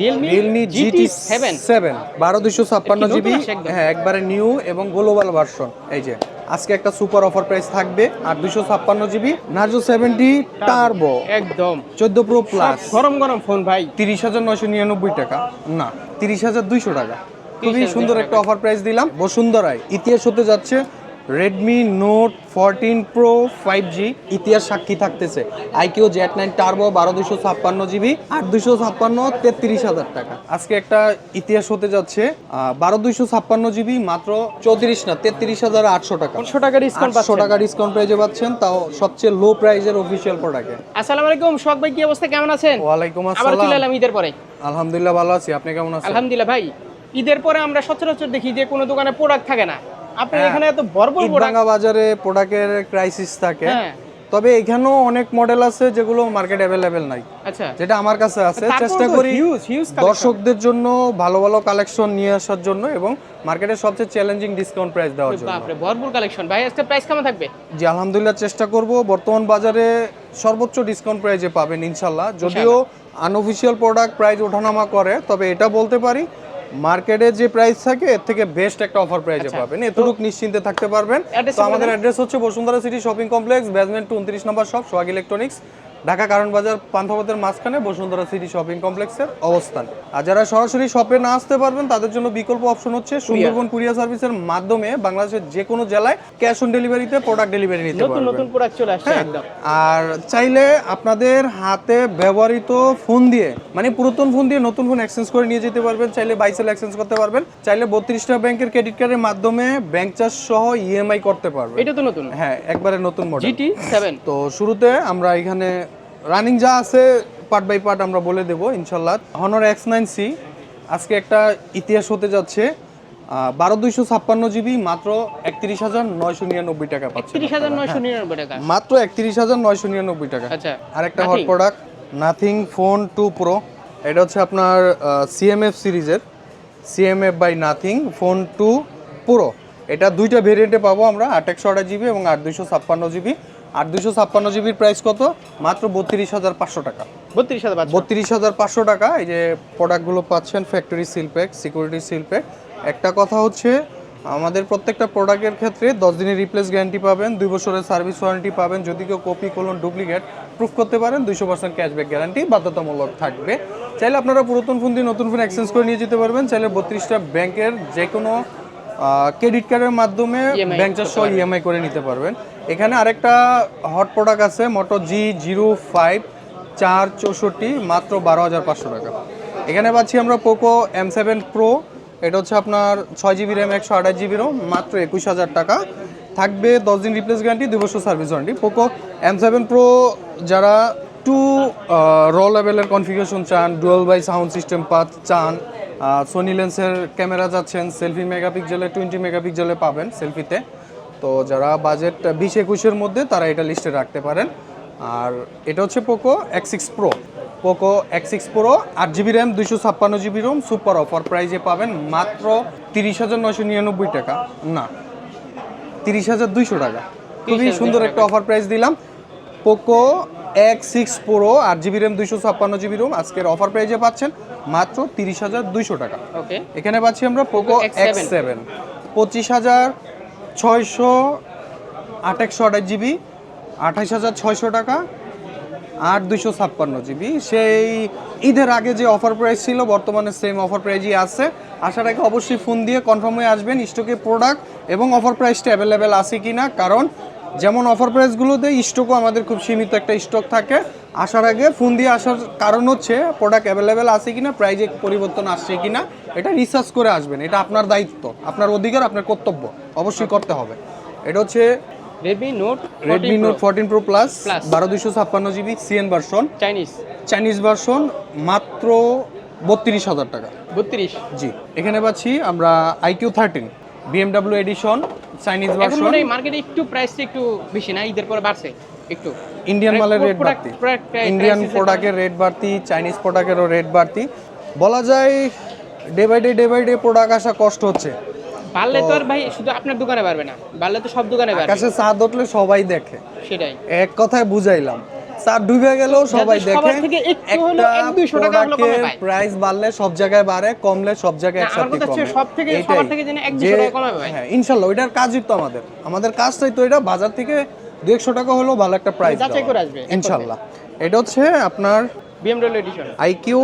Realme GT seven seven বারো দুশো ছাপ্পান্ন জিবি হ্যাঁ একবারে নিউ এবং গ্লোবাল ভার্সন এই যে। আজকে একটা সুপার অফার প্রাইস থাকবে আর দুশো ছাপ্পান্ন জিবি নার্জো সেভেন্টি টার্বো একদম। চোদ্দ প্রো প্লাস গরম গরম ফোন ভাই। তিরিশ হাজার নয়শো নিরানব্বই টাকা। না তিরিশ হাজার দুইশো টাকা। খুবই সুন্দর একটা অফার প্রাইস দিলাম। বসুন্ধরায় ইতিহাস হতে যাচ্ছে Redmi Note fourteen pro five G ইতিহাস সাক্ষী থাকতেছে। আইকিউ জেড নাইন টার্বো বারো দুশো ছাপ্পান্ন জিবি আট দুশো ছাপ্পান্ন তেত্রিশ হাজার টাকা। আজকে একটা ইতিহাস হতে যাচ্ছে বারো দুশো ছাপ্পান্ন জিবি মাত্র চৌত্রিশ না তেত্রিশ হাজার আটশো টাকা। পাঁচশো টাকা ডিসকাউন্ট আটশো টাকা ডিসকাউন্ট প্রাইজে পাচ্ছেন তাও সবচেয়ে লো প্রাইজের অফিসিয়াল প্রোডাক্টে আসসালামু আলাইকুম শখ ভাই কি অবস্থা? কেমন আছেন? ওয়ালাইকুম আবার চলে আসসালাম। এলাম ঈদের পরে। আলহামদুলিল্লাহ ভালো আছি। আপনি কেমন আছেন? আলহামদুলিল্লাহ ভাই ঈদের পরে আমরা সচরাচর দেখি যে কোনো দোকানে প্রোডাক্ট থাকে না। আপনার হ্যাঁ। এখানে এত ভরপুর প্রোডাক্ট বাজারে প্রোডাক্টের ক্রাইসিস থাকে। হ্যাঁ। তবে এখানেও অনেক মডেল আছে যেগুলো মার্কেট অ্যাভেলেবেল নাই। আচ্ছা। যেটা আমার কাছে আছে। চেষ্টা করি। দর্শকদের জন্য ভালো ভালো কালেকশন নিয়ে আসার জন্য এবং মার্কেটের সবচেয়ে চ্যালেঞ্জিং ডিসকাউন্ট প্রাইস দেওয়ার জন্য। বাপরে ভরপুর কালেকশন ভাই আজকে প্রাইস কেমন থাকবে? জি আলহামদুলিল্লাহ চেষ্টা করব। বর্তমান বাজারে সর্বোচ্চ ডিসকাউন্ট প্রাইজে পাবেন ইনশাল্লাহ। যদিও আনঅফিসিয়াল প্রোডাক্ট প্রাইস ওঠানামা করে তবে এটা বলতে পারি মার্কেটে যে প্রাইস থাকে এর থেকে বেস্ট একটা অফার প্রাইসে আচ্ছা, পাবেন। এতটুক নিশ্চিন্তে থাকতে পারবেন। তো আমাদের অ্যাড্রেস হচ্ছে Bashundhara city shopping complex basement two উনত্রিশ number shop Sohag electronics Dhaka কারণ বাজার পান্থপথের মাঝখানে বসুন্ধরা সিটি শপিং কমপ্লেক্সের অবস্থান। আর যারা সরাসরি শপে না আসতে পারবেন তাদের জন্য বিকল্প অপশন হচ্ছে সুন্দরবন কুরিয়ার সার্ভিসের মাধ্যমে বাংলাদেশের যে কোনো জেলায় ক্যাশ অন ডেলিভারিতে প্রোডাক্ট ডেলিভারি নিতে পারবেন। নতুন প্রোডাক্ট চলে আসছে হ্যাঁ, একদম। আর চাইলে আপনাদের হাতে ব্যবহৃত ফোন দিয়ে মানে পুরাতন ফোন দিয়ে নতুন ফোন এক্সচেঞ্জ করে নিয়ে যেতে পারবেন চাইলে বাইসেল এক্সচেঞ্জ করতে পারবেন চাইলে বত্রিশটা ব্যাংকের ক্রেডিট কার্ডের মাধ্যমে ব্যাংক চার্জ সহ ইএমআই করতে পারবেন। এটা তো নতুন। হ্যাঁ একবারে নতুন মডেল জিটি সেভেন তো শুরুতে আমরা এখানে রানিং যা আছে পার্ট বাই পার্ট আমরা বলে দেবো ইনশাল্লাহ। হনর এক্স নাইন সি আজকে একটা ইতিহাস হতে যাচ্ছে। বারো দুইশো ছাপ্পান্ন জিবি মাত্র একত্রিশ হাজার নয়শো নিরানব্বই টাকা পাচ্ছে নয়শো মাত্র একত্রিশ হাজার নয়শো নিরানব্বই টাকা। আচ্ছা। আরেকটা hot product Nothing phone two pro এটা হচ্ছে আপনার সিএমএফ সিরিজের। CMF by Nothing phone two pro এটা দুইটা ভেরিয়েন্টে পাবো আমরা আট একশো আঠাশ জিবি এবং আট দুইশো ছাপ্পান্ন জিবি আট দুশো ছাপ্পান্ন জিবির প্রাইস কত? মাত্র বত্রিশ হাজার পাঁচশো টাকা। বত্রিশ হাজার বত্রিশ হাজার পাঁচশো টাকা। এই যে প্রোডাক্টগুলো পাচ্ছেন ফ্যাক্টরি সিলপ্যাক সিকিউরিটি সিলপ্যাক একটা কথা হচ্ছে আমাদের প্রত্যেকটা প্রোডাক্টের ক্ষেত্রে দশ দিনের রিপ্লেস গ্যারান্টি পাবেন দুই বছরের সার্ভিস ওয়ারেন্টি পাবেন। যদি কেউ কপি কোলন ডুপ্লিকেট প্রুফ করতে পারেন দুইশো পার্সেন্ট ক্যাশব্যাক গ্যারান্টি বাধ্যতামূলক থাকবে। চাইলে আপনারা পুরাতন ফোন দিয়ে নতুন ফোন এক্সচেঞ্জ করে নিয়ে যেতে পারবেন। চাইলে বত্রিশটা ব্যাংকের যে কোনো ক্রেডিট কার্ডের মাধ্যমে ব্যাংক সহ ইএমআই করে নিতে পারবেন। এখানে আরেকটা হট প্রোডাক্ট আছে মোটো জি জিরো ফাইভ চার চৌষট্টি, মাত্র বারো হাজার পাঁচশো টাকা। এখানে পাচ্ছি আমরা পোকো এম সেভেন প্রো এটা হচ্ছে আপনার ছয় জিবি র্যাম একশো আঠাশ জিবি রোম মাত্র একুশ হাজার টাকা। থাকবে দশ দিন রিপ্লেস গ্যারান্টি দুই বছর service warranty Poco M seven pro যারা টু র লেভেলের কনফিগারেশন চান ডুয়েল বাই সাউন্ড সিস্টেম পাত, চান সোনি লেন্সের ক্যামেরা যাচ্ছেন সেলফি মেগাপিক্সেলে টোয়েন্টি মেগাপিক্সেলে পাবেন সেলফিতে তো যারা বাজেট বিশ একুশের মধ্যে তারা এটা লিস্টে রাখতে পারেন। আর এটা হচ্ছে Poco X six pro Poco X six pro আট জিবি র্যাম দুইশো ছাপ্পান্ন জিবি রোম সুপার অফার প্রাইজে পাবেন মাত্র তিরিশ হাজার নয়শো নিরানব্বই টাকা। না তিরিশ হাজার দুইশো টাকা। খুবই সুন্দর একটা অফার প্রাইস দিলাম। পোকো এক্স সিক্স প্রো আট জিবি র্যাম দুইশো ছাপ্পান্ন জিবি রোম আজকের অফার প্রাইজে পাচ্ছেন মাত্র তিরিশ হাজার দুইশো টাকা। এখানে পাচ্ছি আমরা পোকো এক্স সেভেন পঁচিশ হাজার ছয়শো আঠাশশো আঠাশ জিবি, আঠাশ হাজার ছয়শো টাকা আট দুইশো ছাপ্পান্ন জিবি। সেই ঈদের আগে যে অফার প্রাইস ছিল, বর্তমানে সেম অফার প্রাইজই আছে। আসার আগে অবশ্যই ফোন দিয়ে কনফার্ম হয়ে আসবেন স্টকে প্রোডাক্ট এবং অফার প্রাইসটা অ্যাভেলেবেল আছে কি না কারণ, যেমন অফার প্রাইসগুলোতে স্টকও আমাদের খুব সীমিত একটা স্টক থাকে। আসার আগে ফোন দিয়ে আসার কারণ হচ্ছে প্রোডাক্ট অ্যাভেলেবেল আছে কিনা প্রাইজে পরিবর্তন আসছে কিনা এটা রিসার্চ করে আসবেন। এটা আপনার দায়িত্ব আপনার অধিকার আপনার কর্তব্য অবশ্যই করতে হবে। এটা হচ্ছে Redmi Note Redmi Note fourteen pro plus বারো দুশো ছাপ্পান্ন GB CN version Chinese Chinese version মাত্র বত্রিশ হাজার টাকা। বত্রিশ। জি এখানে পাচ্ছি আমরা iQOO thirteen BMW edition Chinese version এখন মার্কেটে একটু প্রাইসটা একটু বেশি না? ঈদের পরে বাড়ছে একটু। ইন্ডিয়ান মানে মালের রেট বাড়তি। ইন্ডিয়ান প্রোডাক্টের রেট বাড়তি চাইনিজ প্রোডাক্টেরও রেট বাড়তি। বলা যায় day by day day by day product আসা কষ্ট হচ্ছে। পারলে তো আর ভাই শুধু আপনার দোকানে পারবে না। বাড়লে তো সব দোকানে পারবে আকাশে চাঁদ উঠলে সবাই দেখে। সেটাই। এক কথায় বুঝাইলাম। স্যার ডুবে গেলেও সবাই দেখে একটু প্রাইস বাড়লে সব জায়গায় বাড়ে কমলে সব জায়গায় একসাথে কমে। সব থেকে- সবার যেন টাকা হ্যাঁ ইনশাল্লাহ ওইটার কাজই তো আমাদের। আমাদের কাজটাই তো এটা বাজার থেকে দু একশো টাকা হলেও ভালো একটা প্রাইস যাচাই করে আসবে, এক ইনশাল্লাহ। এটা হচ্ছে আপনার বিএমডব্লিউ এডিশন আইকিউ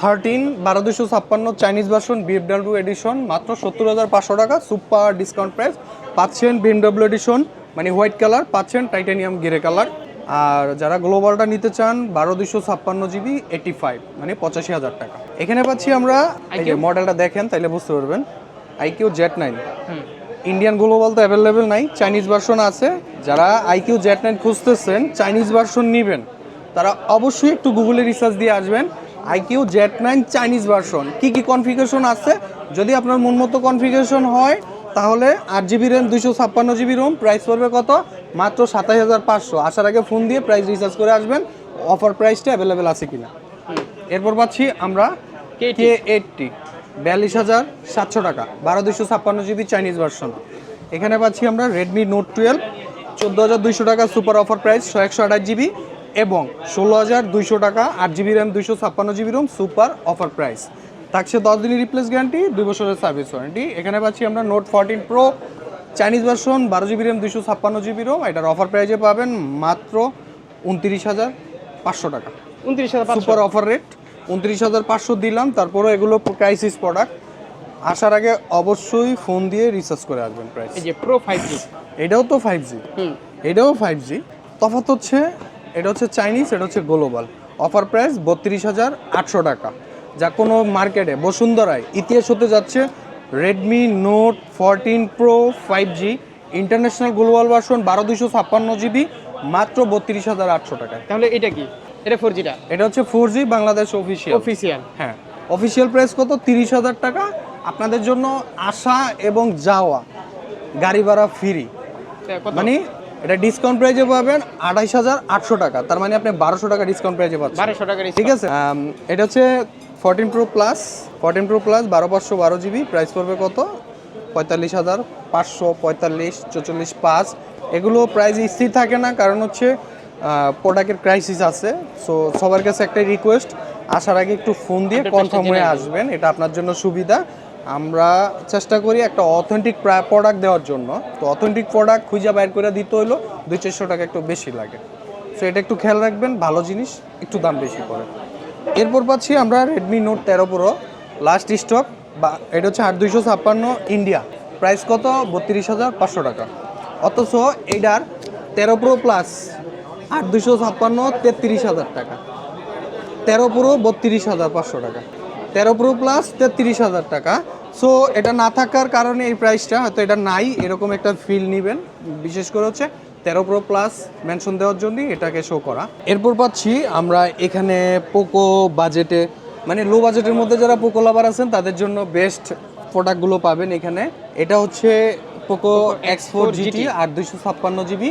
থার্টিন বারো দুশো ছাপ্পান্ন চাইনিজ ভার্সন বিএফডাব্লিউ এডিশন মাত্র সত্তর হাজার পাঁচশো টাকা সুপার ডিসকাউন্ট প্রাইস পাচ্ছেন বিএমডাব্লিউ এডিশন মানে হোয়াইট কালার পাচ্ছেন টাইটানিয়াম গিরে কালার আর যারা গ্লোবালটা নিতে চান বারো দুশো ছাপ্পান্ন জিবি এইটি ফাইভ মানে পঁচাশি হাজার টাকা। এখানে পাচ্ছি আমরা যে মডেলটা দেখেন তাইলে বুঝতে পারবেন। IQOO Z nine. Indian global তো অ্যাভেলেবেল নাই চাইনিজ ভার্সন আছে। যারা আইকিউ জেট নাইন খুঁজতেছেন চাইনিজ ভার্সন নেবেন তারা অবশ্যই একটু গুগলে রিসার্চ দিয়ে আসবেন। IQOO Z nine Chinese version. কী কী কনফিগারেশন আছে? যদি আপনার মন মতো কনফিগারেশন হয় তাহলে আট জিবি র্যাম দুশো ছাপ্পান্ন জিবি রোম প্রাইস পড়বে কত? মাত্র সাতাশ হাজার পাঁচশো। আসার আগে ফোন দিয়ে প্রাইস রিচার্জ করে আসবেন অফার প্রাইসটা অ্যাভেলেবেল আছে কিনা। এরপর পাচ্ছি আমরা কে এইটটি বিয়াল্লিশ হাজার সাতশো টাকা বারো দুশো ছাপ্পান্ন জিবি চাইনিজ ভার্সন এখানে পাচ্ছি আমরা রেডমি নোট টুয়েলভ চোদ্দ হাজার দুইশো টাকা সুপার অফার প্রাইস ছয় একশো আঠাশ জিবি এবং ষোলো হাজার দুইশো টাকা আট জিবি র্যাম দুইশো ছাপ্পান্ন GB ROM super offer price থাকছে দশ দিনের রিপ্লেস গ্যারান্টি দুই বছরের সার্ভিস ওয়ারেন্টি এখানে পাচ্ছি আমরা Note fourteen pro Chinese version বারো জিবি র্যাম দুইশো ছাপ্পান্ন জিবি রোম এটার অফার প্রাইজে পাবেন মাত্র উনত্রিশ হাজার পাঁচশো টাকা। উনত্রিশ হাজার সুপার অফার রেট উনত্রিশ হাজার পাঁচশো দিলাম। তারপরে এগুলো ক্রাইসিস প্রোডাক্ট আসার আগে অবশ্যই ফোন দিয়ে রিসার্চ করে আসবেন প্রাইস এই যে প্রো ফাইভ জি এটাও তো ফাইভ জি এটাও ফাইভ জি তফাৎ হচ্ছে এটা হচ্ছে চাইনিজ এটা হচ্ছে গ্লোবাল অফার প্রাইস বত্রিশ হাজার আটশো টাকা। যা কোনো মার্কেটে বসুন্ধরায় ইতিহাস হতে যাচ্ছে Redmi Note fourteen pro five G international global version বারো দুশো ছাপ্পান্ন জিবি মাত্র বত্রিশ হাজার আটশো টাকায়। তাহলে এটা কি? এটা ফোর জিটা এটা হচ্ছে four G Bangladesh official official হ্যাঁ অফিসিয়াল প্রাইস কত? তিরিশ হাজার টাকা। আপনাদের জন্য আসা এবং যাওয়া গাড়ি ভাড়া ফ্রি মানে এটা ডিসকাউন্ট প্রাইজে পাবেন আঠাইশ হাজার আটশো টাকা। তার মানে আপনি বারোশো টাকা ডিসকাউন্ট প্রাইজে পাচ্ছেন। বারোশো টাকার ঠিক আছে? এটা হচ্ছে fourteen pro plus fourteen pro plus বারো পাঁচশো বারো জিবি প্রাইস পড়বে কত? পঁয়তাল্লিশ হাজার পাঁচশো পঁয়তাল্লিশ চৌচল্লিশ পাঁচ। এগুলো প্রাইস স্থির থাকে না কারণ হচ্ছে প্রোডাক্টের ক্রাইসিস আছে। সো সবার কাছে একটাই রিকোয়েস্ট আসার আগে একটু ফোন দিয়ে কনফার্ম হয়ে আসবেন এটা আপনার জন্য সুবিধা। আমরা চেষ্টা করি একটা অথেন্টিক প্রোডাক্ট দেওয়ার জন্য। তো অথেন্টিক প্রোডাক্ট খুঁজে বাইর করে দিতে হলো দুই চারশো টাকা একটু বেশি লাগে। সো এটা একটু খেয়াল রাখবেন ভালো জিনিস একটু দাম বেশি পড়ে। এরপর পাচ্ছি আমরা রেডমি নোট তেরো প্রো লাস্ট স্টক বা এটা হচ্ছে আট দুইশো ছাপ্পান্ন ইন্ডিয়া প্রাইস কত? বত্রিশ হাজার পাঁচশো টাকা। অথচ এটার তেরো প্রো প্লাস আট দুইশো ছাপ্পান্ন, তেত্রিশ হাজার টাকা। তেরো প্রো বত্রিশ হাজার পাঁচশো টাকা। তেরো প্রো প্লাস তেত্রিশ হাজার টাকা। সো এটা না থাকার কারণে এই প্রাইসটা হয়তো এটা নাই, এরকম একটা ফিল নেবেন। বিশেষ করে হচ্ছে তেরো প্রো প্লাস মেনশন দেওয়ার জন্যই এটাকে শো করা। এরপর পাচ্ছি আমরা এখানে পোকো বাজেটে মানে লো বাজেটের মধ্যে যারা পোকো লাভার আছেন তাদের জন্য বেস্ট প্রোডাক্টগুলো পাবেন এখানে। এটা হচ্ছে পোকো এক্স ফোর জিটি আর দুইশো ছাপ্পান্ন জিবি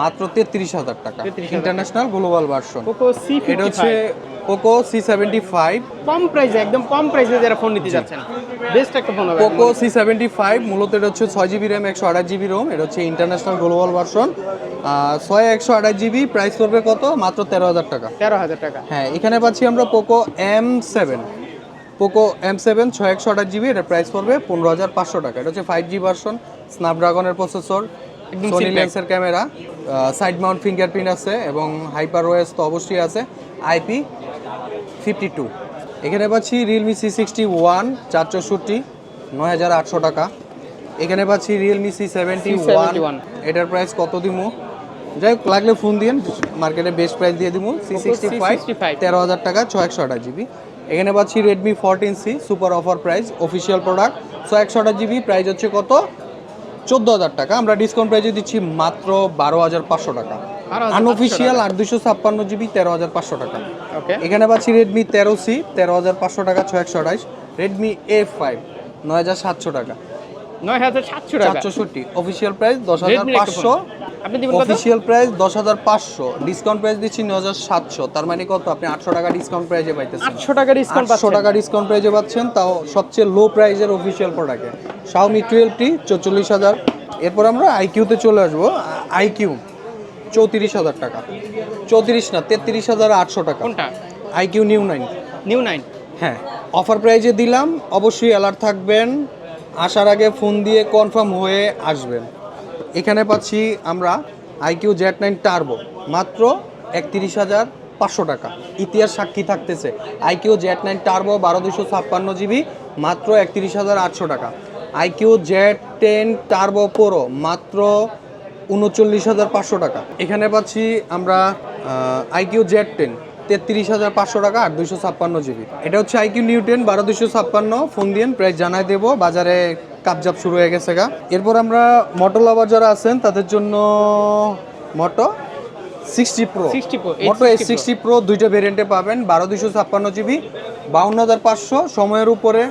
মাত্র তেত্রিশ হাজার টাকা। International global version Poco C এটা হচ্ছে পোকো সি সেভেন্টি ফাইভ কম প্রাইসে একদম কম প্রাইসে যারা ফোন নিতে যাচ্ছেন বেস্ট একটা ফোন হবে পোকো সি সেভেন্টি ফাইভ মূলত এটা হচ্ছে ছয় জিবি র্যাম একশো আঠাশ জিবি রোম এটা হচ্ছে ইন্টারন্যাশনাল গ্লোবাল ভার্সন ছয় একশো আঠাশ জিবি প্রাইস পড়বে কত? মাত্র তেরো হাজার টাকা। তেরো হাজার টাকা। হ্যাঁ এখানে পাচ্ছি আমরা Poco M seven Poco M seven ছয় একশো আঠাশ জিবি এটা প্রাইস পড়বে পনেরো হাজার পাঁচশো টাকা। এটা হচ্ছে ফাইভ জি ভার্সন স্ন্যাপড্রাগনের প্রসেসর সোনি। লেন্সের ক্যামেরা সাইড মাউন্ট ফিঙ্গারপ্রিন্ট আছে এবং হাইপার ওয়েস তো অবশ্যই আছে আইপি ফিফটি টু এখানে পাচ্ছি রিয়েলমি সি সিক্সটি ওয়ান চার চৌষট্টি নয় হাজার আটশো টাকা। এখানে পাচ্ছি realme C seventy one C71 এটার প্রাইস কত দিমু? যাই হোক লাগলে ফোন দিন মার্কেটে বেস্ট প্রাইস দিয়ে দিমু। সি সিক্সটি ফাইভ তেরো হাজার টাকা ছয় একশো আঠাশ জিবি। এখানে পাচ্ছি Redmi fourteen C super offer price official product ছয় একশো আঠাশ জিবি প্রাইস হচ্ছে কত? চোদ্দ হাজার টাকা। আমরা ডিসকাউন্ট প্রাইজে দিচ্ছি মাত্র বারো হাজার পাঁচশো টাকা। 12,500 আনঅফিসিয়াল আট দুশো ছাপ্পান্ন জিবি তেরো হাজার পাঁচশো টাকা। এখানে পাচ্ছি রেডমি তেরো সি তেরো হাজার পাঁচশো টাকা ছয় একশো আঠাইশ রেডমি এ ফাইভ নয় হাজার সাতশো টাকা। নয় হাজার সাতশো চারশোষট্টি অফিসিয়াল প্রাইস দশ হাজার পাঁচশো। অফিসিয়াল প্রাইস দশ হাজার পাঁচশো। ডিসকাউন্ট প্রাইস দিচ্ছি নয় হাজার সাতশো। তার মানে কত? আপনি আটশো টাকা ডিসকাউন্ট প্রাইজে পাইতেছেন। আটশো টাকা ডিসকাউন্ট আটশো টাকা ডিসকাউন্ট প্রাইজে পাচ্ছেন। তাও সবচেয়ে লো প্রাইজের অফিসিয়াল প্রোডাক্টে শাওমি টুয়েলভটি চৌচল্লিশ হাজার। এরপর আমরা আইকিউতে চলে আসব। আইকিউ চৌত্রিশ হাজার টাকা। চৌত্রিশ না তেত্রিশ হাজার আটশো টাকা। কোনটা? IQOO neo nine neo nine হ্যাঁ। অফার প্রাইজে দিলাম। অবশ্যই অ্যালার্ট থাকবেন। আসার আগে ফোন দিয়ে কনফার্ম হয়ে আসবেন। এখানে পাচ্ছি আমরা আইকিউ জেড নাইন টার্বো, মাত্র একত্রিশ হাজার পাঁচশো টাকা। ইতিহাস সাক্ষী থাকতেছে। আইকিউ জেড নাইন টার্বো বারো দুশো ছাপ্পান্ন জিবি, মাত্র একত্রিশ হাজার আটশো টাকা। IQOO Z ten turbo pro, মাত্র উনচল্লিশ হাজার পাঁচশো টাকা। এখানে পাচ্ছি আমরা আইকিউ জেড টেন। তেত্রিশ হাজার পাঁচশো টাকা আর দুশো ছাপ্পান্ন জিবি। এটা হচ্ছে আইকিউ নিউটেন বারো দুশো ছাপ্পান্ন ফোন দিন প্রাইস জানাই দেবো। বাজারে কাপজাপ শুরু হয়ে গেছে গা। এরপর আমরা মোটো লাভার যারা আছেন তাদের জন্য Moto sixty pro 60 Pro, Moto S sixty pro দুইটা ভেরিয়েন্টে পাবেন বারো দুশো ছাপ্পান্ন জিবি। বাউন্ন হাজার পাঁচশো সময়ের উপরে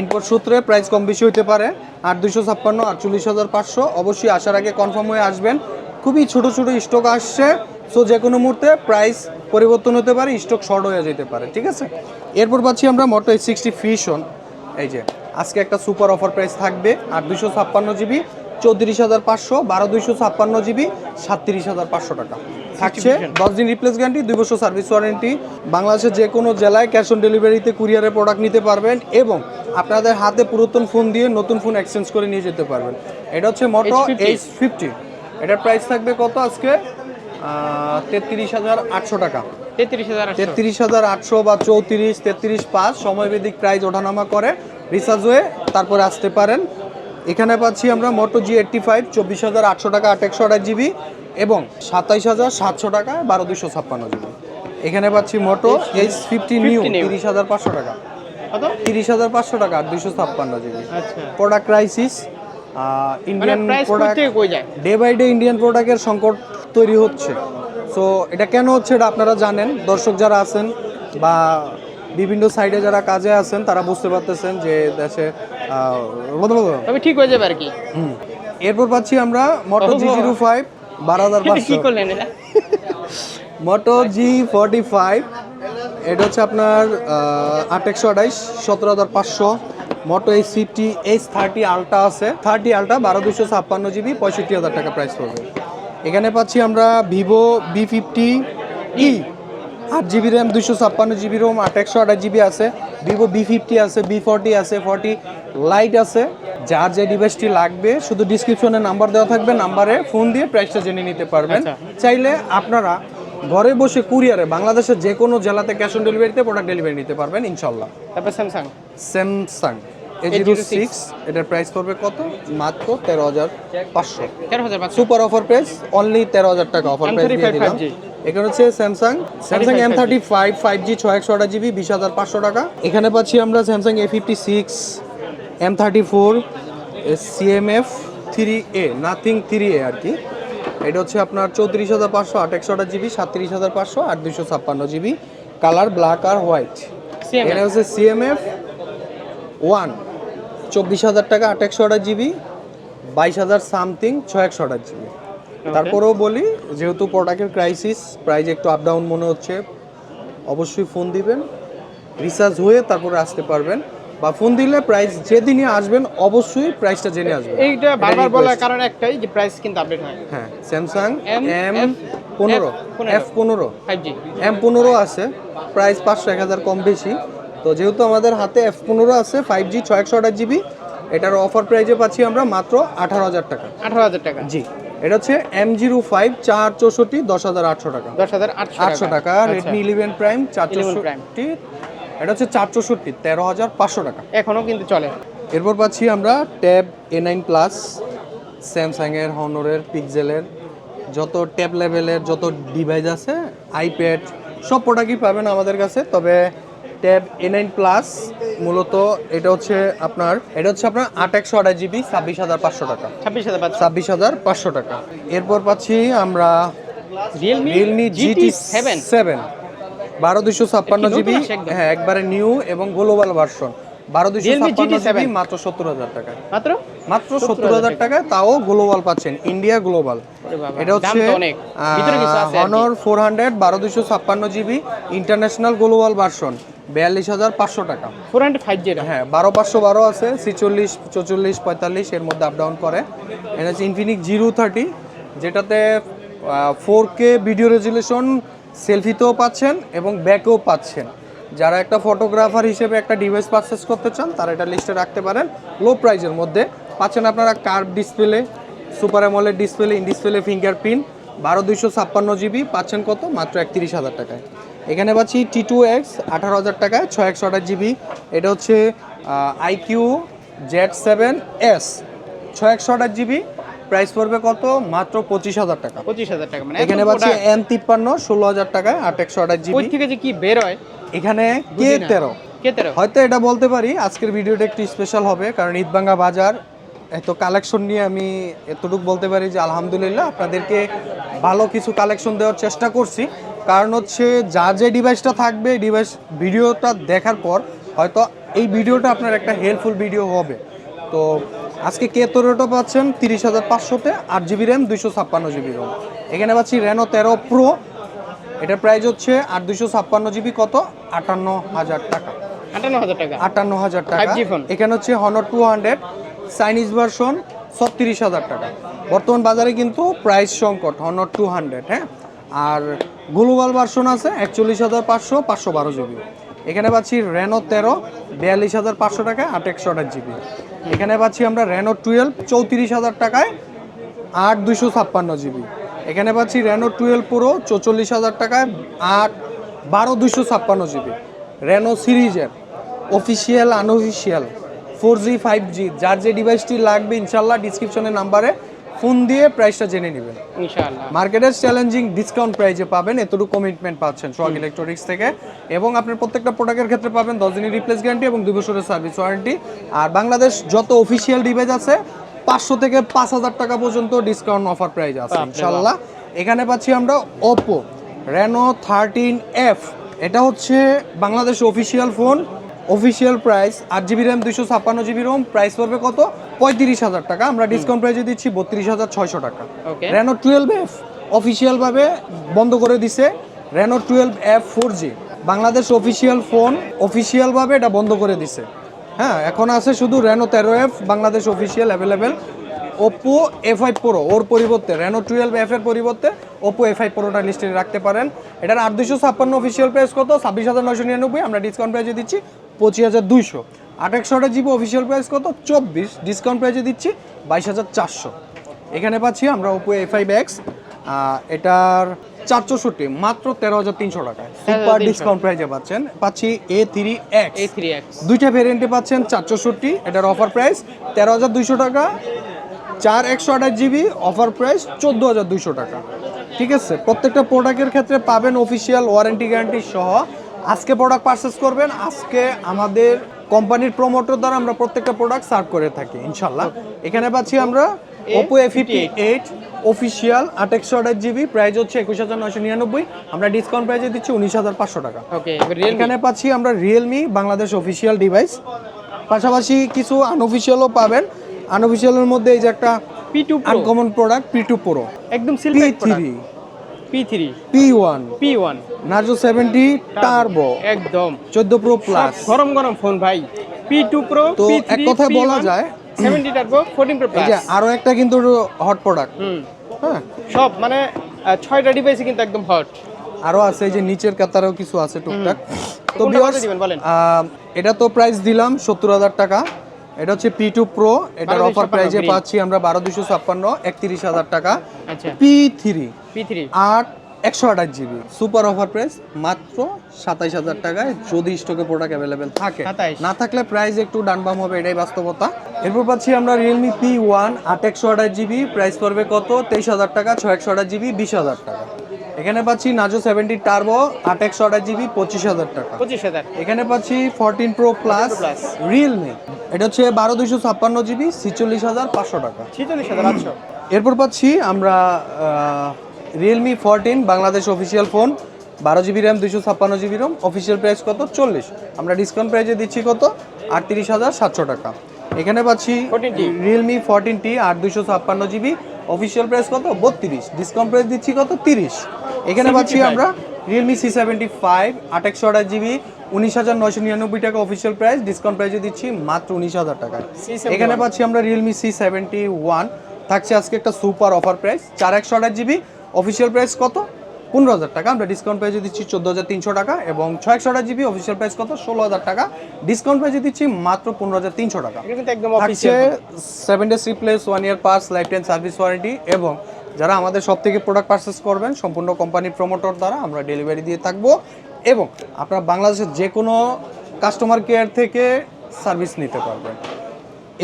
ইনপুট সূত্রে প্রাইস কম বেশি হতে পারে আট দুশো ছাপ্পান্ন আটচল্লিশ হাজার পাঁচশো। অবশ্যই আসার আগে কনফার্ম হয়ে আসবেন। খুবই ছোট ছোট স্টক আসছে। সো যে কোনো মুহূর্তে প্রাইস পরিবর্তন হতে পারে স্টক শর্ট হয়ে যেতে পারে ঠিক আছে? এরপর পাচ্ছি আমরা মোটো এইচ সিক্সটি ফিশন এই যে আজকে একটা সুপার অফার প্রাইস থাকবে আর দুশো ছাপ্পান্ন জিবি চৌত্রিশ হাজার পাঁচশো বারো দুইশো ছাপ্পান্ন জিবি সাতত্রিশ হাজার পাঁচশো টাকা। থাকছে দশ দিন রিপ্লেস গ্যারান্টি দুই বছর সার্ভিস ওয়ারেন্টি বাংলাদেশের যে কোনো জেলায় ক্যাশ অন ডেলিভারিতে কুরিয়ারে প্রোডাক্ট নিতে পারবেন এবং আপনাদের হাতে পুরাতন ফোন দিয়ে নতুন ফোন এক্সচেঞ্জ করে নিয়ে যেতে পারবেন। এটা হচ্ছে মোটো H50 এইচ ফিফটি এটার প্রাইস থাকবে কত আজকে? তেত্রিশ হাজার আটশো টাকা। তেত্রিশ হাজার আটশো। বা চৌত্রিশ তেত্রিশ পাঁচ সময়ভিত্তিক প্রাইস ওঠানামা করে রিচার্জ হয়ে তারপরে আসতে পারেন। এখানে পাচ্ছি আমরা মোটো জি এইট্টি ফাইভ চব্বিশ হাজার আটশো টাকা আট একশো আঠাশ জিবি এবং সাতাইশ হাজার সাতশো টাকা বারো দুশো ছাপ্পান্ন জিবি। এখানে পাচ্ছি মোটো এইচ ফিফটি নিউ তিরিশ হাজার পাঁচশো টাকা। তিরিশ হাজার পাঁচশো টাকা আর দুশো ছাপ্পান্ন জিবি। আচ্ছা। প্রোডাক্ট ক্রাইসিস মানে Indian product day by day Indian প্রোডাক্টের সংকট তৈরি হচ্ছে। সো এটা কেন হচ্ছে এটা আপনারা জানেন। দর্শক যারা আছেন বা বিভিন্ন সাইডে যারা কাজে আছেন তারা বুঝতে পারতেছেন যে দেশে। তবে ঠিক হয়ে যাবে আর কি। এরপর পাচ্ছি আমরা মোটো জি জিরো ফাইভ বারো হাজার পাঁচশো। মোটো জি ফর্টি ফাইভ এটা হচ্ছে আপনার আট একশো আঠাইশ সতেরো হাজার পাঁচশো। Moto H fifty H thirty ultra আছে। থার্টি আলট্রা বারো দুশো ছাপ্পান্ন জিবি পঁয়ষট্টি হাজার টাকা প্রাইস পড়বে। এখানে পাচ্ছি আমরা ভিভো বি ফিফটি ই আট জিবি র্যাম দুশো ছাপ্পান্ন জিবি রোম আট একশো আঠাশ জিবি আছে। ভিভো বি ফিফটি আছে বি ফর্টি আছে ফর্টি লাইট আছে। যার যে ডিভাইসটি লাগবে শুধু ডিসক্রিপশনে নাম্বার দেওয়া থাকবে নাম্বারে ফোন দিয়ে প্রাইসটা জেনে নিতে পারবেন। আচ্ছা। চাইলে আপনারা ঘরে বসে কুরিয়ারে বাংলাদেশের যে কোনো জেলাতে ক্যাশ অন ডেলিভারিতে প্রোডাক্ট ডেলিভারি নিতে পারবেন ইনশাল্লাহ। তারপর স্যামসাং স্যামসাং জিরো সিক্স এটার প্রাইস পড়বে কত? মাত্র তেরো হাজার পাঁচশো। তেরো হাজার সুপার অফার প্রাইস অনলি তেরো হাজার টাকা অফার প্রাইস দিয়ে দিলাম। এখানে হচ্ছে Samsung Samsung M thirty five five G ছয় একশো আঠাশ জিবি বিশ হাজার পাঁচশো টাকা। এখানে পাচ্ছি আমরা Samsung A fifty six M thirty four CMF three A Nothing three A আর কি। এটা হচ্ছে আপনার চৌত্রিশ হাজার পাঁচশো আট একশো আঠাশ জিবি সাতত্রিশ হাজার পাঁচশো আর দুশো ছাপ্পান্ন জিবি কালার ব্ল্যাক আর হোয়াইট এটা হচ্ছে সিএমএফ ওয়ান চব্বিশ হাজার টাকা আট একশো আঠাশ জিবি বাইশ হাজার সামথিং ছয় একশো আঠাশ জিবি। তারপরেও বলি যেহেতু প্রোডাক্টের ক্রাইসিস প্রাইস একটু আপ ডাউন মনে হচ্ছে অবশ্যই ফোন দিবেন রিচার্জ হয়ে তারপরে আসতে পারবেন। বা ফোন দিলে প্রাইস যেদিনই আসবেন অবশ্যই প্রাইসটা জেনে আসবেন। এইটা বারবার বলার কারণ একটাই যে প্রাইস কিন্তু আপডেট হয় হ্যাঁ স্যামসাং এম পনেরো F15 এফ পনেরো। এম পনেরো আছে প্রাইস পাঁচশো এক হাজার কম বেশি। তো যেহেতু আমাদের হাতে এফ পনেরো আছে ফাইভ জি ছয় একশো আঠাশ জিবি এটার অফার প্রাইজে পাচ্ছি আমরা মাত্র আঠারো হাজার টাকা। আঠারো হাজার টাকা। জি এটা হচ্ছে এম জিরো ফাইভ চার চৌষট্টি দশ হাজার আটশো টাকা। দশ হাজার আটশো টাকা। রেডমি ইলেভেন প্রাইম চার 11 Prime। চৌষট্টি এটা হচ্ছে চার চৌষট্টি তেরো হাজার পাঁচশো টাকা। এখনও কিন্তু চলে। এরপর পাচ্ছি আমরা ট্যাব এ নাইন প্লাস স্যামসাংয়ের হনরের পিক্সেলের যত ট্যাব লেভেলের যত ডিভাইস আছে আইপ্যাড সব প্রোডাক্টই পাবেন আমাদের কাছে। তবে ট্যাব এ নাইন প্লাস মূলত এটা হচ্ছে আপনার এটা হচ্ছে আপনার আট একশো আঠাশ জিবি ছাব্বিশ হাজার পাঁচশো টাকা। ছাব্বিশ হাজার ছাব্বিশ হাজার পাঁচশো টাকা। এরপর পাচ্ছি আমরা রিয়েলমি জিটি সেভেন সেভেন বারো দুশো ছাপ্পান্ন জিবি হ্যাঁ একবারে নিউ এবং গ্লোবাল ভার্সন বারো দুশো ছাপ্পান্ন জিবি মাত্র সত্তর হাজার টাকায়। মাত্র? মাত্র সত্তর হাজার টাকায় তাও গ্লোবাল পাচ্ছেন ইন্ডিয়া গ্লোবাল এটা হচ্ছে? হনর ফোর হান্ড্রেড বারো দুশো ছাপ্পান্ন জিবি ইন্টারন্যাশনাল গ্লোবাল ভার্সন বিয়াল্লিশ হাজার পাঁচশো টাকা। ফোর হান্ড্রেড ফাইভ জিরো হ্যাঁ বারো পাঁচশো বারো আছে ছিচল্লিশ চৌচল্লিশ পঁয়তাল্লিশ এর মধ্যে আপ ডাউন করে। এটা হচ্ছে ইনফিনিক্স জিরো থার্টি যেটাতে ফোর কে ভিডিও রেজুলেশন সেলফিতেও পাচ্ছেন এবং ব্যাকেও পাচ্ছেন। যারা একটা ফটোগ্রাফার হিসেবে একটা ডিভাইস পারচেস করতে চান তারা এটা লিস্টে রাখতে পারেন। লো প্রাইজের মধ্যে পাচ্ছেন আপনারা curve display super AMOLED display in display fingerprint বারো দুইশো ছাপ্পান্ন জিবি পাচ্ছেন কত? মাত্র একত্রিশ হাজার টাকায়। এখানে পাচ্ছি টি টু এক্স আঠারো হাজার টাকায় ছয় একশো আঠাশ জিবি। এটা হচ্ছে আইকিউ জেড সেভেন এস ছয় একশো আঠাশ জিবি। প্রাইস পড়বে কত? মাত্র পঁচিশ হাজার টাকা। পঁচিশ হাজার টাকা মানে এখানে পাচ্ছি এম তিপ্পান্ন ষোলো হাজার টাকায় আট একশো আঠাশ জিবি। থেকে যে কি বের হয়? এখানে কে তেরো? কে তেরো? হয়তো এটা বলতে পারি আজকের ভিডিওটা একটু স্পেশাল হবে কারণ ঈদবাঙ্গা বাজার এত কালেকশন নিয়ে আমি এতটুকু বলতে পারি যে আলহামদুলিল্লাহ আপনাদেরকে ভালো কিছু কালেকশন দেওয়ার চেষ্টা করছি। কারণ হচ্ছে যা যে ডিভাইসটা থাকবে ডিভাইস ভিডিওটা দেখার পর হয়তো এই ভিডিওটা আপনার একটা হেল্পফুল ভিডিও হবে। তো আজকে কে তেরোটা পাচ্ছেন? তিরিশ হাজার পাঁচশোতে আট জিবি র্যাম দুইশো ছাপ্পান্ন জিবি রোম এখানে পাচ্ছি রেনো তেরো প্রো এটার প্রাইস হচ্ছে আট দুইশো ছাপ্পান্ন জিবি কত? আটান্ন হাজার টাকা। আটান্ন হাজার টাকা। আটান্ন হাজার টাকা। এখানে হচ্ছে Honor two hundred Chinese version ছত্রিশ হাজার টাকা। বর্তমান বাজারে কিন্তু প্রাইস সংকট হনর টু হান্ড্রেড হ্যাঁ? আর গ্লোবাল ভার্সন আছে একচল্লিশ হাজার পাঁচশো পাঁচশো বারো জিবি। এখানে পাচ্ছি রেনো তেরো, বিয়াল্লিশ হাজার পাঁচশো টাকায় আট একশো আঠাশ জিবি। এখানে পাচ্ছি আমরা রেনো টুয়েলভ, চৌত্রিশ হাজার টাকায় আট দুশো ছাপ্পান্ন জিবি। এখানে পাচ্ছি রেনো টুয়েলভ প্রো, চৌচল্লিশ হাজার টাকায় আট বারো দুশো ছাপ্পান্ন জিবি। রেনো সিরিজের official, unofficial, four G, five G, যার যে ডিভাইসটি লাগবে, ইনশাল্লাহ ডিসক্রিপশনের নাম্বারে ফোন দিয়ে প্রাইসটা জেনে নেবেন। ইনশাআল্লাহ। মার্কেটের চ্যালেঞ্জিং ডিসকাউন্ট প্রাইজে পাবেন এতটুকু কমিটমেন্ট পাচ্ছেন সোহাগ ইলেকট্রনিক্স থেকে। এবং আপনার প্রত্যেকটা প্রোডাক্টের ক্ষেত্রে পাবেন দশ দিনের রিপ্লেস গ্যারান্টি এবং দুই বছরের সার্ভিস ওয়ারেন্টি আর বাংলাদেশ যত অফিসিয়াল ডিভাইস আছে পাঁচশো থেকে পাঁচ হাজার টাকা পর্যন্ত ডিসকাউন্ট অফার প্রাইস আছে। ইনশাল্লাহ এখানে পাচ্ছি আমরা ওপো রেনো থার্টিন এফ এটা হচ্ছে Bangladesh official phone official price আট জিবি র্যাম দুইশো ছাপ্পান্ন জিবি রোম প্রাইস পড়বে কত? পঁয়ত্রিশ হাজার টাকা। আমরা ডিসকাউন্ট প্রাইসে দিচ্ছি বত্রিশ হাজার ছয়শো টাকা। রেনো টুয়েলভ এফ অফিসিয়ালভাবে বন্ধ করে দিছে। Reno twelve F four G Bangladesh official phone অফিসিয়ালভাবে এটা বন্ধ করে দিছে। হ্যাঁ এখন আছে শুধু রেনো তেরো F Bangladesh official available Oppo A five pro ওর পরিবর্তে রেনো টুয়েলভ এফ এর পরিবর্তে ওপো এ ফাইভ প্রোটা লিস্টে রাখতে পারেন। এটার আট দুশো ছাপ্পান্ন অফিসিয়াল প্রাইস কত? ছাব্বিশ হাজার নয়শো নিরানব্বই। আমরা ডিসকাউন্ট প্রাইসে দিচ্ছি পঁচিশ হাজার দুইশো। আট একশো আঠাশ জিবি অফিসিয়াল প্রাইস কত? চব্বিশ। ডিসকাউন্ট প্রাইসে দিচ্ছি বাইশ হাজার চারশো। এখানে পাচ্ছি আমরা ওপো এ ফাইভ এক্স এটার চার চৌষট্টি মাত্র তেরো হাজার তিনশো টাকায়। সুপার ডিসকাউন্ট প্রাইসে পাচ্ছেন পাচ্ছি A three X A three X দুইটা ভেরিয়েন্টে পাচ্ছেন চার চৌষট্টি এটার অফার প্রাইস তেরো হাজার দুইশো টাকা। চার একশো আঠাশ জিবি অফার প্রাইস চোদ্দ হাজার দুইশো টাকা। ঠিক আছে প্রত্যেকটা প্রোডাক্টের ক্ষেত্রে পাবেন অফিসিয়াল ওয়ারেন্টি গ্যারান্টি সহ আজকে প্রোডাক্ট পারচেস করবেন আজকে আমাদের কোম্পানির প্রমোটর দ্বারা আমরা প্রত্যেকটা প্রোডাক্ট সার্ভ করে থাকি ইনশাল্লাহ। এখানে পাচ্ছি আমরা Oppo A fifty eight official আট একশো আঠাশ জিবি প্রাইস হচ্ছে একুশ হাজার নয়শো নিরানব্বই। আমরা ডিসকাউন্ট প্রাইসে দিচ্ছি উনিশ হাজার পাঁচশো টাকা। এখানে পাচ্ছি আমরা রিয়েলমি বাংলাদেশ অফিসিয়াল ডিভাইস পাশাপাশি কিছু আনঅফিসিয়ালও পাবেন। আনঅফিসিয়ালের মধ্যে এই যে একটা P two uncommon product P two pro একদম silver three P three P one P one Narzo seventy turbo একদম। চোদ্দ প্রো প্লাস গরম গরম ফোন ভাই। পি টু প্রো তো এক কথায় বলা যায় সেভেন্টি টার্বো ফোরটিন প্রো এই যে আরও একটা কিন্তু হট প্রোডাক্ট হ্যাঁ। সব মানে ছয়টা ডিভাইসই কিন্তু একদম হট আরও আছে এই যে নিচের কাতারেও কিছু আছে টুকটাক। তো? আহ, এটা তো প্রাইস দিলাম সত্তর হাজার টাকা। এটা হচ্ছে পি টু প্রো এটার 12,256 অফার প্রাইজে পাচ্ছি আমরা বারো দুশো ছাপ্পান্ন একত্রিশ হাজার টাকা। আচ্ছা। পি থ্রি পি থ্রি আট একশো আঠাশ জিবি সুপার অফার প্রাইস মাত্র সাতাইশ হাজার টাকায় যদি স্টকে প্রোডাক্ট অ্যাভেলেবেল থাকে। না থাকলে প্রাইস একটু ডানবাম হবে এটাই বাস্তবতা। এরপর পাচ্ছি আমরা রিয়েলমি পি ওয়ান আট একশো আঠাশ জিবি প্রাইস পড়বে কত? তেইশ হাজার টাকা ছয় একশো আঠাশ জিবি বিশ হাজার টাকা। এখানে পাচ্ছি নাজো সেভেন্টি টার্বো আট একশো আঠাশ জিবি পঁচিশ হাজার টাকা। পঁচিশ হাজার। এখানে পাচ্ছি ফোরটিন প্রো প্লাস রিয়েলমি এটা হচ্ছে বারো দুইশো ছাপ্পান্ন জিবি ছিচল্লিশ হাজার পাঁচশো টাকা। ছিচল্লিশ হাজার আটশো। এরপর পাচ্ছি আমরা Realme fourteen Bangladesh official phone বারো জিবি র্যাম দুইশো ছাপ্পান্ন জিবি রোম অফিসিয়াল প্রাইস কত? চল্লিশ। আমরা ডিসকাউন্ট প্রাইসে দিচ্ছি কত? আটত্রিশ হাজার সাতশো টাকা। এখানে পাচ্ছি রিয়েলমি ফোরটিন টি আট দুইশো ছাপ্পান্ন জিবি অফিসিয়াল প্রাইস কত? বত্রিশ। ডিসকাউন্ট প্রাইস দিচ্ছি কত? তিরিশ। এখানে পাচ্ছি আমরা রিয়েলমি সি সেভেন্টি ফাইভ আট একশো আঠাশ জিবি উনিশ হাজার নয়শো নিরানব্বই টাকা অফিসিয়াল প্রাইস ডিসকাউন্ট প্রাইসে দিচ্ছি মাত্র উনিশ হাজার টাকায়। C71 এখানে পাচ্ছি আমরা রিয়েলমি সি সেভেন্টি ওয়ান থাকছে আজকে একটা সুপার অফার প্রাইস চার একশো আঠাশ জিবি অফিসিয়াল প্রাইস কত? পনেরো হাজার টাকা। আমরা ডিসকাউন্ট প্রাইসে দিচ্ছি চোদ্দ হাজার তিনশো টাকা এবং ছয় একশো আঠাশ জিবি অফিসিয়াল প্রাইস কত? ষোলো হাজার টাকা। ডিসকাউন্ট প্রাইসে দিচ্ছি মাত্র পনেরো হাজার তিনশো টাকা। থাকছে seven days replace one year pass lifetime service warranty এবং যারা আমাদের সব থেকে প্রোডাক্ট পারচেস করবেন সম্পূর্ণ কোম্পানির প্রমোটর দ্বারা আমরা ডেলিভারি দিয়ে থাকব এবং আপনারা বাংলাদেশের যে কোনো কাস্টমার কেয়ার থেকে সার্ভিস নিতে পারবেন।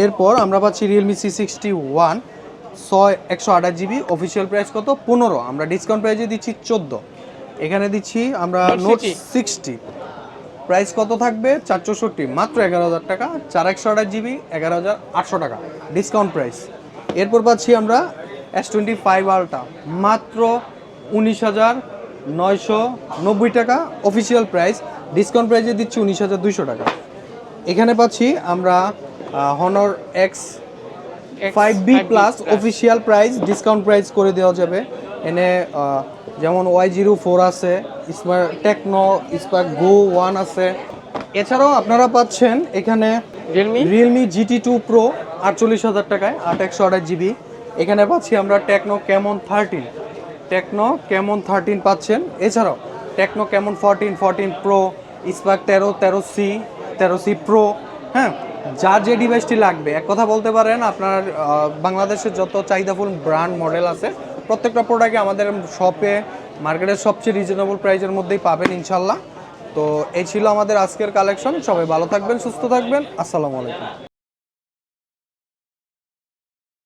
এরপর আমরা পাচ্ছি রিয়েলমি সি সিক্সটি ওয়ান ছয় একশো আঠাশ জিবি অফিসিয়াল প্রাইস কত? পনেরো। আমরা ডিসকাউন্ট প্রাইসে দিচ্ছি চোদ্দ। এখানে দিচ্ছি আমরা নোট সিক্সটি প্রাইস কত থাকবে? চার চৌষট্টি মাত্র এগারো হাজার টাকা। চার একশো আঠাশ জিবি এগারো হাজার আটশো টাকা। ডিসকাউন্ট প্রাইস এরপর পাচ্ছি আমরা এস টোয়েন্টি ফাইভ আলটা মাত্র উনিশ হাজার নয়শো নব্বই টাকা অফিসিয়াল প্রাইস ডিসকাউন্ট প্রাইসে দিচ্ছি উনিশ হাজার দুইশো টাকা। এখানে পাচ্ছি আমরা Honor X five B plus official price discount price করে দেওয়া যাবে। এনে যেমন ওয়াই জিরো ফোর আছে smart Tecno Spark go one আছে। এছাড়াও আপনারা পাচ্ছেন এখানে Realme Realme GT two pro আটচল্লিশ হাজার টাকায় আট একশো আঠাশ জিবি এখানে পাচ্ছি আমরা Tecno Camon thirteen Tecno Camon thirteen পাচ্ছেন। এছাড়াও Tecno Camon fourteen fourteen pro Spark তেরো তেরো সি তেরো সি প্রো হ্যাঁ? যার যে ডিভাইসটি লাগবে, এক কথা বলতে পারেন, আপনার বাংলাদেশের যত চাহিদাফুল ব্র্যান্ড মডেল আছে, প্রত্যেকটা প্রোডাক্টে আমাদের শপে মার্কেটের সবচেয়ে রিজনেবল প্রাইসের মধ্যেই পাবেন ইনশাল্লাহ। তো এই ছিল আমাদের আজকের কালেকশন সবাই ভালো থাকবেন, সুস্থ থাকবেন, আসসালামু আলাইকুম।